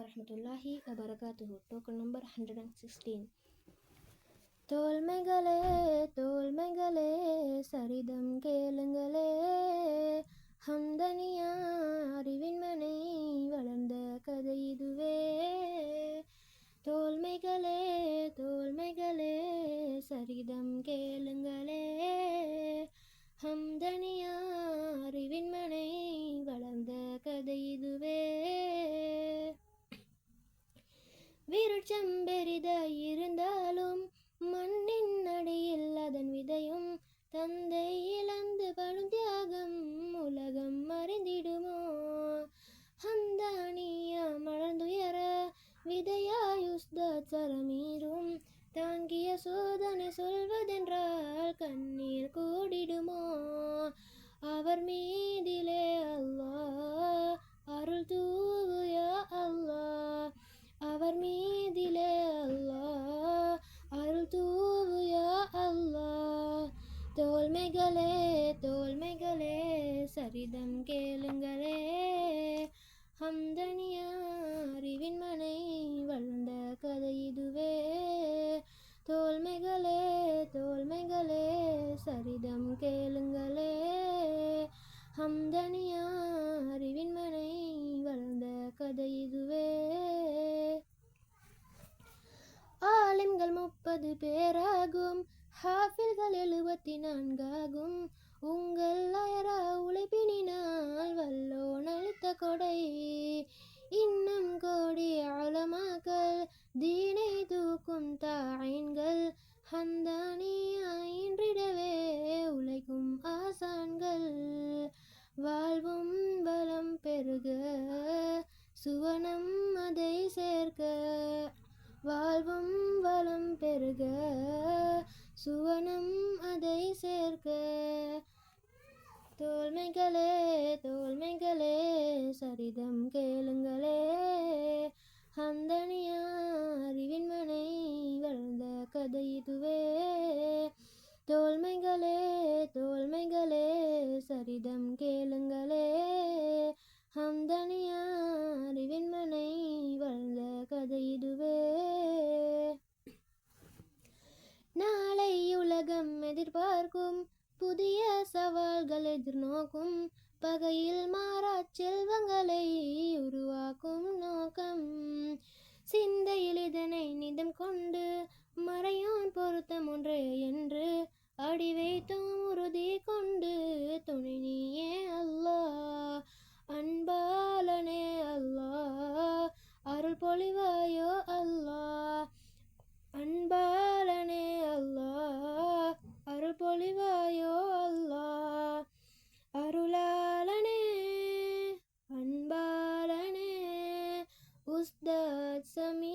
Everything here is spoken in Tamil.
வரமத்துல்லாஹி வபரகாத்துஹு token number hundred and sixteen தோல்மைகளே தோல்மைகளே சரிதம் கேளுங்களே. ஹம்தனியா அறிவின் மனை வளர்ந்த கதை இதுவே. தோல்மைகளே தோல்மைகளே சரிதம் விருட்சம் பெரிதாயிருந்தாலும் மண்ணின் அடியில் அதன் விதையும் தந்தை இழந்து படும் தியாகம் உலகம் அறிந்திடுமோ ஹந்தானியா மலர்ந்துயர விதையாயுஸ்தரமீறும் தாங்கிய சோதனை சொல்வதென்றால் கண்ணீர் கூடிடுமோ? அவ தோல்மைகளே தோல்மைகளே சரிதம் கேளுங்களே. ஹம்தனியா அறிவின் மனை வளர்ந்த கதை இதுவே. தோல்மைகளே தோல்மைகளே சரிதம் கேளுங்களே. ஹம்தனியா அறிவின் மனை வளர்ந்த கதை இதுவே. ஆலிம்கள் முப்பது பேராகும். ஹாஃபில்கள் எழுபத்தி நான்காகும் உங்கள் அயரா உழைப்பினால் வல்லோன் அளித்த கொடை. இன்னும் கோடி ஆழமாக்கள் தீனை தூக்கும் தாயின்கள் ஹந்தானியாயின்றிடவே உழைக்கும் ஆசான்கள். வாழ்வும் வளம் பெருக சுவனம் அதை சேர்க்க. வாழ்வும் தோல்மைகளே தோல்மைகளே சரிதம் கேளுங்களே. ஹந்தனியா அறிவின் மனை வளர்ந்த கதை இதுவே. தோல்மைகளே தோல்மைகளே சரிதம் கேளுங்களே. ஹம்தனியா அறிவின் மனை வளர்ந்த கதை இதுவே. நாளை உலகம் எதிர்பார்க்கும் புதிய சவால்கள் எதிர்நோக்கும் பகையில் மாறா செல்வங்களை உருவாக்கும் நோக்கம். சிந்தையில் இதனை நிதம் கொண்டு மறையான் பொருத்தம் ஒன்று என்று அடி வைத்தோம் புரிவாயோ அல்லா அருளாளனே அன்பாளனே உஸ்தாத் சமி